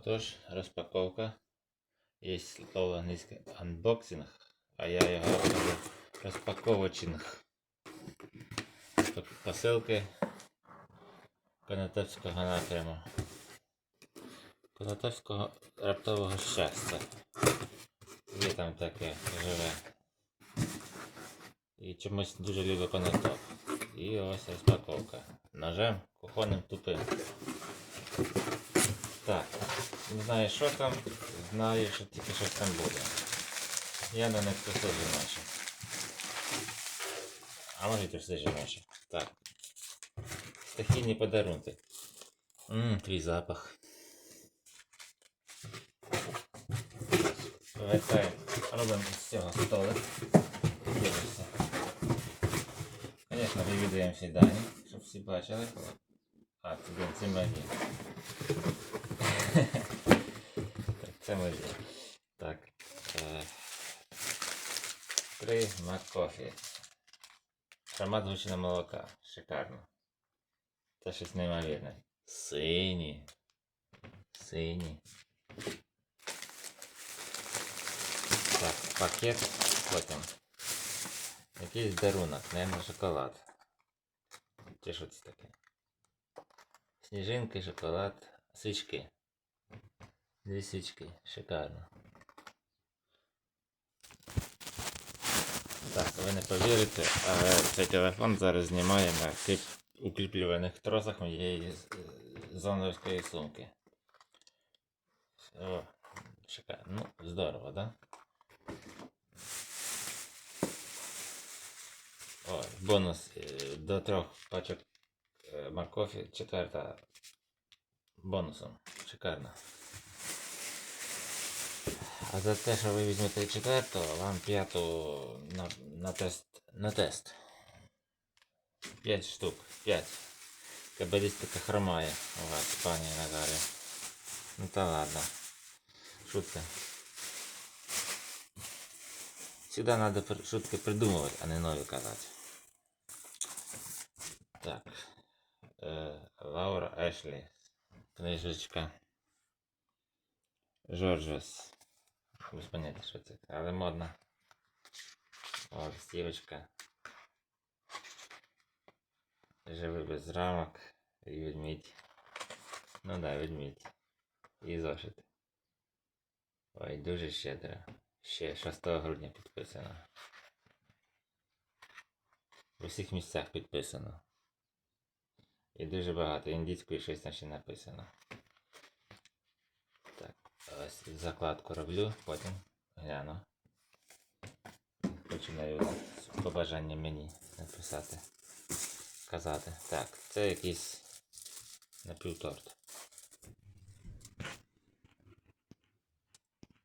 Отож, розпаковка. Є слово англійське unboxing, а я його роблю розпаковочинг. Посилки Конотопського напряму. Конотопського раптового щастя. Є там таке живе. І чомусь дуже любить конотоп. І ось розпаковка. Ножем кухонним тупим. Так, не знаю, що там, знаю, що тільки щось там буде. Я на них посуджу ночі. А може ти все ночі. Так. Стихійні подарунки. Ммм, твій запах. Повертаємо, робимо з цього столик. Дивишся. Звісно, вивідуємо всі дані, щоб всі бачили. А, це блін, це мої. Це мої. Так. Е, три маккофі. Аромат гущина молока. Шикарно. Це щось неймовірне. Сині. Сині. Так, пакет потім. Якийсь дарунок, наверное, шоколад. Чи що це таке? Сніжинки, шоколад, свічки. Свічки, шикарно. Так, ви не повірите, але цей телефон зараз знімає на укріплюваних тросах моєї е, зоновської сумки. О, шикарно. Ну, здорово, да? О, бонус е, до трьох пачок е, моркові, четверта бонусом. Шикарно. А за те, що ви візьмете четверту, вам п'яту на, на тест. На тест. П'ять штук. П'ять. Кабалістика хромає у вас, пані Назарі. Ну та ладно. Шутка. Надо пр- шутки придумывать, а не нові казати. Так. Е, Лаура Ешлі. Книжечка. Жоржес. Без поняття, що це. Але модно. О, листівочка. Живи без рамок. І ведмідь. Ну да, ведмідь. І зошит. Ой, дуже щедро. Ще 6 грудня підписано. В усіх місцях підписано. І дуже багато. Індійською щось там ще написано. Закладку роблю, потім гляну. Починаю побажання мені написати. казати. Так, це якийсь напівторт.